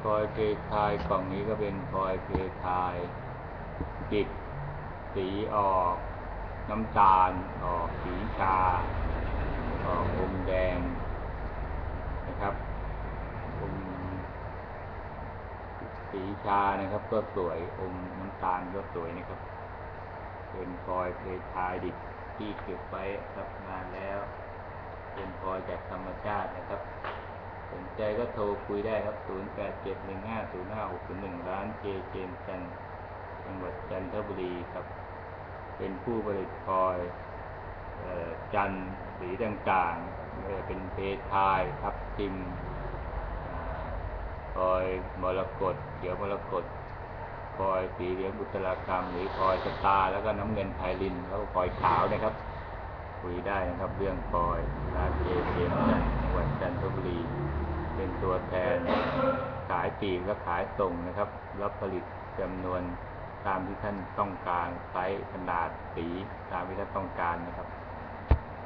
พลอยเพทายกล่องนี้ก็เป็นพลอยเพทายดิบสีออก น้ำตาลออกสีชาออกอมแดงนะครับอมสีชานะครับ ก็สวยอมน้ำตาลก็สวยนะครับ เป็นพลอยเพทายดิบที่เก็บไว้ครับนานแล้ว เป็นพลอยจากธรรมชาตินะครับ ใจก็โทรคุยได้ครับ 0 8 7 1 5 0 5 6 0 1 ร้านเจเจนจันทร์จังหวัดจันทบุรีครับ เป็นผู้ผลิตพลอยเอ่อจันทร์สีต่างๆไม่ว่าเป็นเพทายทับทิมพลอยมรกตเขียวมรกตพลอยสีเหลืองบุตรากรรม หรือพลอยสตาแล้วก็น้ำเงินไพลินแล้วก็พลอยขาวนะครับ คุยได้นะครับ เรื่องพลอยร้านเจเจนจัน ตัวแทน ขายปีกและขายส่งนะครับ รับผลิตจำนวนตามที่ท่านต้องการไซส์ขนาดสีตามที่ท่านต้องการนะครับ